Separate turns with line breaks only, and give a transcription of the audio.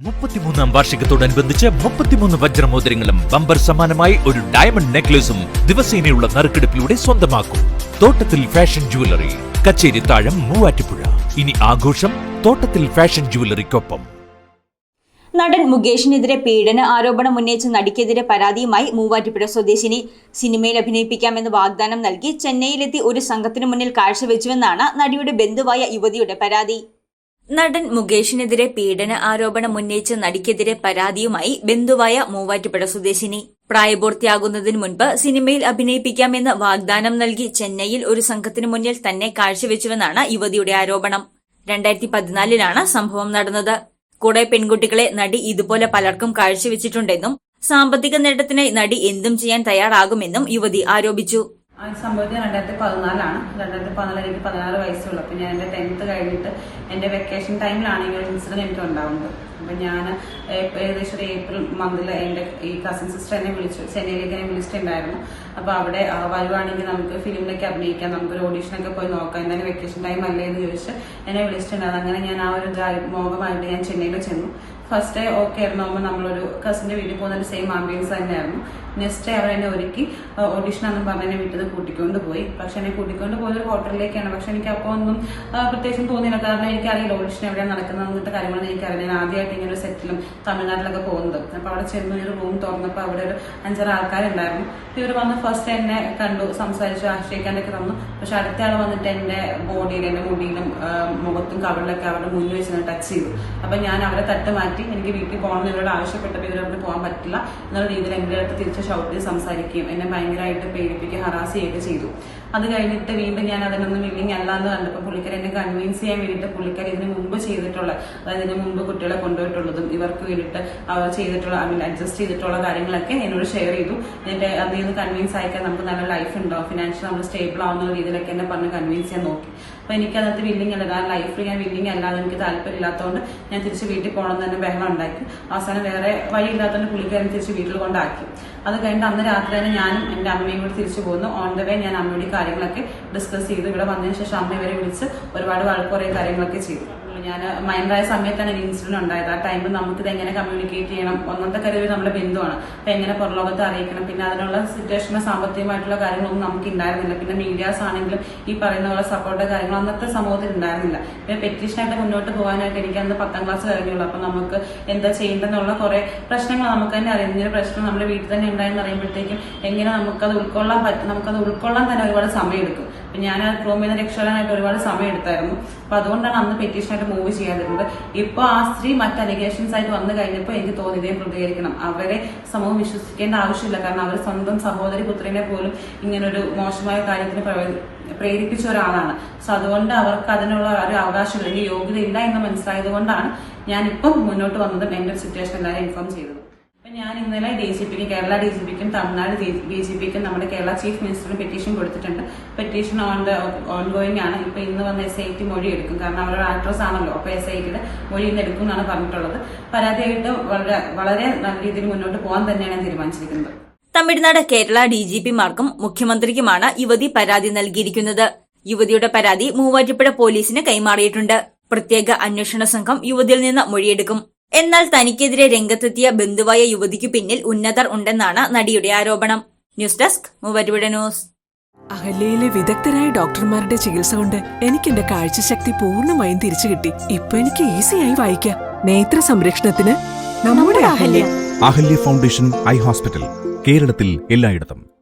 മുപ്പത്തിമൂന്നാം വാർഷികത്തോടനുബന്ധിച്ച് മുപ്പത്തിമൂന്ന് വജ്രമോതിരങ്ങളും ബമ്പർ സമാനമായി ഒരു ഡയമണ്ട് നെക്ലേസും ദിവസേനയുള്ള നറുക്കെടുപ്പിലൂടെ സ്വന്തമാക്കും. തോട്ടത്തിൽ ഫാഷൻ ജുവലറി കച്ചേരി താഴം മൂവാറ്റുപുഴ. ഇനി ആഘോഷം തോട്ടത്തിൽ ഫാഷൻ ജുവലറിക്കൊപ്പം
നടൻ മുകേഷിനെതിരെ പീഡന ആരോപണം ഉന്നയിച്ച നടിക്കെതിരെ പരാതിയുമായി മൂവാറ്റുപുഴ സ്വദേശിനി സിനിമയിൽ അഭിനയിപ്പിക്കാമെന്ന് വാഗ്ദാനം നൽകി ചെന്നൈയിലെത്തി ഒരു സംഘത്തിനു മുന്നിൽ കാഴ്ചവെച്ചുവെന്നാണ് നടിയുടെ ബന്ധുവായ യുവതിയുടെ പരാതി. നടൻ മുകേഷിനെതിരെ പീഡന ആരോപണം ഉന്നയിച്ച നടിക്കെതിരെ പരാതിയുമായി ബന്ധുവായ മൂവാറ്റുപുഴ സ്വദേശിനി. പ്രായപൂർത്തിയാകുന്നതിന് മുൻപ് സിനിമയിൽ അഭിനയിപ്പിക്കാമെന്ന് വാഗ്ദാനം നൽകി ചെന്നൈയിൽ ഒരു സംഘത്തിന് മുന്നിൽ തന്നെ കാഴ്ചവെച്ചുവെന്നാണ് യുവതിയുടെ ആരോപണം. രണ്ടായിരത്തി പതിനാലിലാണ് സംഭവം നടന്നത്. കൂടെ പെൺകുട്ടികളെ നടി ഇതുപോലെ പലർക്കും കാഴ്ചവെച്ചിട്ടുണ്ടെന്നും സാമ്പത്തിക നേട്ടത്തിനായി നടി എന്തും ചെയ്യാൻ തയ്യാറാകുമെന്നും യുവതി ആരോപിച്ചു.
സംഭവത്തിൽ രണ്ടായിരത്തി പതിനാലാണ്. രണ്ടായിരത്തി പതിനാല് എനിക്ക് പതിനാറ് വയസ്സുള്ളൂ. അപ്പം ഞാൻ എന്റെ ടെൻത്ത് കഴിഞ്ഞിട്ട് എന്റെ വെക്കേഷൻ ടൈമിലാണ് ഈ ഒരു ഇൻസിഡന്റ് എനിക്ക് ഉണ്ടാവുന്നത് അപ്പം ഞാൻ ഏകദേശം ഒരു ഏപ്രിൽ മന്തിൽ എന്റെ ഈ കസിൻ സിസ്റ്റർ എന്നെ വിളിച്ചു. ചെന്നൈയിലേക്ക് എന്നെ വിളിച്ചിട്ടുണ്ടായിരുന്നു. അപ്പോൾ അവിടെ വരുവാണെങ്കിൽ നമുക്ക് ഫിലിമിലൊക്കെ അഭിനയിക്കാം. നമുക്കൊരു ഓഡീഷനൊക്കെ പോയി നോക്കാം. എന്തായാലും വെക്കേഷൻ ടൈം അല്ലേ എന്ന് ചോദിച്ച് എന്നെ വിളിച്ചിട്ടുണ്ടായിരുന്നു അങ്ങനെ ഞാൻ ആ ഒരു മോഹമായിട്ട് ഞാൻ ചെന്നൈയിൽ ചെന്നു. ഫസ്റ്റ് ഡേ ഓക്കെ ആയിരുന്നു. നമ്മളൊരു കസിന്റെ വീട്ടിൽ പോകുന്നതിന്റെ സെയിം ആംബിയൻസ് തന്നെയായിരുന്നു. നെക്സ്റ്റ് ഡേ അവർ എന്നെ ഒരുക്കി ഓഡീഷൻ എന്നും പറഞ്ഞ് എന്നെ വീട്ടിൽ നിന്ന് കൂട്ടിക്കൊണ്ട് പോയി. പക്ഷെ എന്നെ കൂട്ടിക്കൊണ്ട് പോയത് ഒരു ഹോട്ടലിലേക്കാണ് പക്ഷെ എനിക്ക് അപ്പോൾ ഒന്നും പ്രത്യേകിച്ചും തോന്നിയില്ല. കാരണം എനിക്കറിയില്ല ഓഡിഷൻ എവിടെയാണ് നടക്കുന്നത് എന്നിട്ട് കാര്യങ്ങളൊന്നും എനിക്കറിയില്ല. ഞാൻ ആദ്യമായിട്ട് ഇങ്ങനെ ഒരു സെറ്റിലും തമിഴ്നാട്ടിലൊക്കെ പോകുന്നത്. അപ്പോൾ അവിടെ ചെന്ന് ഒരു റൂം തുറന്നപ്പോൾ അവിടെ ഒരു അഞ്ചാറ് ആൾക്കാരുണ്ടായിരുന്നു. ഇവർ വന്ന് ഫസ്റ്റ് എന്നെ കണ്ടു സംസാരിച്ചു ആശ്രയിക്കാനൊക്കെ തന്നു. പക്ഷെ അടുത്ത ആൾ വന്നിട്ട് എന്റെ ബോഡിയിൽ എന്റെ മുടിയിലും മുഖത്തും കവളിലൊക്കെ അവരുടെ മുന്നിൽ വെച്ച് ടച്ച് ചെയ്തു. അപ്പം ഞാൻ അവരെ തട്ട് മാറ്റി എനിക്ക് വീട്ടിൽ പോകണം എന്നോട് ആവശ്യപ്പെട്ടപ്പോൾ ഇവരവിടെ പോകാൻ പറ്റില്ല. എന്നുള്ള രീതിയിൽ എന്റെ അടുത്ത് തിരിച്ച് ഷൗട്ട് സംസാരിക്കുകയും എന്നെ ഭയങ്കരമായിട്ട് പേടിപ്പിക്കുകയും ഹറാസ് ചെയ്യുകയൊക്കെ ചെയ്തു. അത് കഴിഞ്ഞിട്ട് വീണ്ടും ഞാൻ അതിനൊന്നും വില്ലിങ് അല്ല എന്ന് കണ്ടപ്പോൾ പുള്ളിക്കാരി എന്നെ കൺവിൻസ് ചെയ്യാൻ വേണ്ടിയിട്ട് പുള്ളിക്കാർ ഇതിന് മുമ്പ് ചെയ്തിട്ടുള്ള അതായത് ഇതിന് മുമ്പ് കുട്ടികളെ കൊണ്ടുപോയിട്ടുള്ളതും ഇവർക്ക് വേണ്ടിയിട്ട് അവർ ചെയ്തിട്ടുള്ള ഐ മീൻ അഡ്ജസ്റ്റ് ചെയ്തിട്ടുള്ള കാര്യങ്ങളൊക്കെ എന്നോട് ഷെയർ ചെയ്തു. എന്നിട്ട് അതിൽ നിന്ന് കൺവിൻസ് ആയിക്കാൻ നമുക്ക് നല്ല ലൈഫ് ഉണ്ടോ? ഫിനാൻഷ്യൽ നമ്മൾ സ്റ്റേബിൾ ആവുന്ന രീതിയിലൊക്കെ എന്നെ പറഞ്ഞ് കൺവിൻസ് ചെയ്യാൻ നോക്കി. അപ്പൊ എനിക്ക് അതിനകത്ത് വില്ലിങ് അല്ല ആ ലൈഫിൽ ഞാൻ വില്ലിങ് അല്ലാതെ എനിക്ക് താല്പര്യമില്ലാത്തതുകൊണ്ട് ഞാൻ തിരിച്ച് വീട്ടിൽ പോകണം തന്നെ ബഹളം ഉണ്ടാക്കി. അവസാനം വേറെ ഇല്ലാത്തതുകൊണ്ട് പുള്ളിക്കാരൻ തിരിച്ച് വീട്ടിൽ കൊണ്ടാക്കി. അത് കഴിഞ്ഞിട്ട് അന്ന് രാത്രി തന്നെ ഞാനും എന്റെ അമ്മയും കൂടി തിരിച്ചു പോകുന്നു ഓൺ ദ വേ ഞാൻ അമ്മയുടെ കാര്യങ്ങളൊക്കെ ഡിസ്കസ് ചെയ്തു. ഇവിടെ വന്നതിന് ശേഷം അമ്മ ഇവരെ വിളിച്ച് ഒരുപാട് വഴക്കുറേ കാര്യങ്ങളൊക്കെ ചെയ്തു. ഞാൻ മൈൻഡായ സമയത്താണ് ഈ ഇൻസിഡന്റ് ഉണ്ടായത്. ആ ടൈമിൽ നമുക്ക് ഇത് എങ്ങനെ കമ്മ്യൂണിക്കേറ്റ് ചെയ്യണം? ഒന്നാമത്തെ കാര്യം നമ്മുടെ ബന്ധുവാണ്. അപ്പൊ എങ്ങനെ പുറലോകത്ത് അറിയിക്കണം? പിന്നെ അതിനുള്ള സിറ്റുവേഷന് സാമ്പത്തികമായിട്ടുള്ള കാര്യങ്ങളൊന്നും നമുക്ക് ഉണ്ടായിരുന്നില്ല പിന്നെ മീഡിയാസ് ആണെങ്കിലും ഈ പറയുന്ന പോലെ സപ്പോർട്ട് കാര്യങ്ങൾ അന്നത്തെ സമൂഹത്തിൽ ഉണ്ടായിരുന്നില്ല. പിന്നെ പെറ്റീഷനായിട്ട് മുന്നോട്ട് പോകാനായിട്ട് എനിക്ക് അന്ന് പത്താം ക്ലാസ് കഴിഞ്ഞുള്ളൂ. അപ്പൊ നമുക്ക് എന്താ ചെയ്യേണ്ടതെന്നുള്ള കുറെ പ്രശ്നങ്ങൾ നമുക്ക് തന്നെ അറിയാം. ഇങ്ങനെ പ്രശ്നം നമ്മുടെ വീട്ടിൽ തന്നെ ഉണ്ടായെന്ന് അറിയുമ്പോഴത്തേക്കും എങ്ങനെ നമുക്കത് ഉൾക്കൊള്ളാൻ പറ്റും നമുക്കത് ഉൾക്കൊള്ളാൻ തന്നെ ഒരുപാട് സമയം എടുക്കും ഞാൻ ആ റൂമിൽ നിന്ന് രക്ഷപ്പെടാനായിട്ട് ഒരുപാട് സമയം എടുത്തായിരുന്നു. അപ്പൊ അതുകൊണ്ടാണ് അന്ന് പെറ്റീഷനായിട്ട് മൂവ് ചെയ്യാതിരുന്നത്. ഇപ്പൊ ആ സ്ത്രീ മറ്റ് അലിഗേഷൻസ് ആയിട്ട് വന്നു കഴിഞ്ഞപ്പോൾ എനിക്ക് തോന്നി ഇതേ പ്രതികരിക്കണം. അവരെ സമൂഹം വിശ്വസിക്കേണ്ട ആവശ്യമില്ല. കാരണം അവർ സ്വന്തം സഹോദരി പുത്രിനെ പോലും ഇങ്ങനൊരു മോശമായ കാര്യത്തിന് പ്രേരിപ്പിച്ച ഒരാളാണ്. സോ അതുകൊണ്ട് അവർക്ക് അതിനുള്ള ഒരു അവകാശം അല്ലെങ്കിൽ യോഗ്യത ഇല്ല എന്ന് മനസ്സിലായത് കൊണ്ടാണ് ഞാൻ ഇപ്പം മുന്നോട്ട് വന്നതും എന്റെ സിറ്റുവേഷൻ എല്ലാവരും ഇൻഫോം ചെയ്തത്. ഞാൻ ഇന്നലെ ഡി ജി പിക്കും കേരള ഡി ജി പിക്കും തമിഴ്നാട് ഡി ജി പിക്കും നമ്മുടെ കേരള ചീഫ് മിനിസ്റ്ററിന് പെറ്റീഷൻ കൊടുത്തിട്ടുണ്ട്. Petition on the ongoing ആണ്. ഇപ്പൊ ഇന്ന് വന്ന് എസ് ഐ ടി മൊഴി എടുക്കും. കാരണം അവരുടെ ആക്ട്രസ് ആണല്ലോ. അപ്പൊ എസ് ഐ ടിയുടെ മൊഴി ഇന്ന് എടുക്കും എന്നാണ് പറഞ്ഞിട്ടുള്ളത്. പരാതിയായിട്ട് വളരെ വളരെ നല്ല രീതിയിൽ മുന്നോട്ട് പോകാൻ തന്നെയാണ് തീരുമാനിച്ചിരിക്കുന്നത്.
തമിഴ്നാട് കേരള ഡി ജി പിമാർക്കും മുഖ്യമന്ത്രിക്കുമാണ് യുവതി പരാതി നൽകിയിരിക്കുന്നത്. യുവതിയുടെ പരാതി മൂവാറ്റുപുഴ പോലീസിന് കൈമാറിയിട്ടുണ്ട്. പ്രത്യേക അന്വേഷണ സംഘം യുവതിയിൽ നിന്ന് മൊഴിയെടുക്കും. എന്നാൽ തനിക്കെതിരെ രംഗത്തെത്തിയ ബന്ധുവായ യുവതിക്കു പിന്നിൽ ഉന്നതർ ഉണ്ടെന്നാണ് നടിയുടെ ആരോപണം. ന്യൂസ് ഡെസ്ക് മൂവരുടെ ന്യൂസ്.
അഹല്യയിലെ വിദഗ്ധരായ ഡോക്ടർമാരുടെ ചികിത്സ കൊണ്ട് എനിക്ക് എന്റെ കാഴ്ചശക്തി പൂർണമായും തിരിച്ചു കിട്ടി. ഇപ്പൊ എനിക്ക് ഈസിയായി വായിക്കാം. നേത്ര സംരക്ഷണത്തിന് നമ്മുടെ Ahalya.
Ahalya foundation eye hospital കേരളത്തിൽ എല്ലായിടത്തും.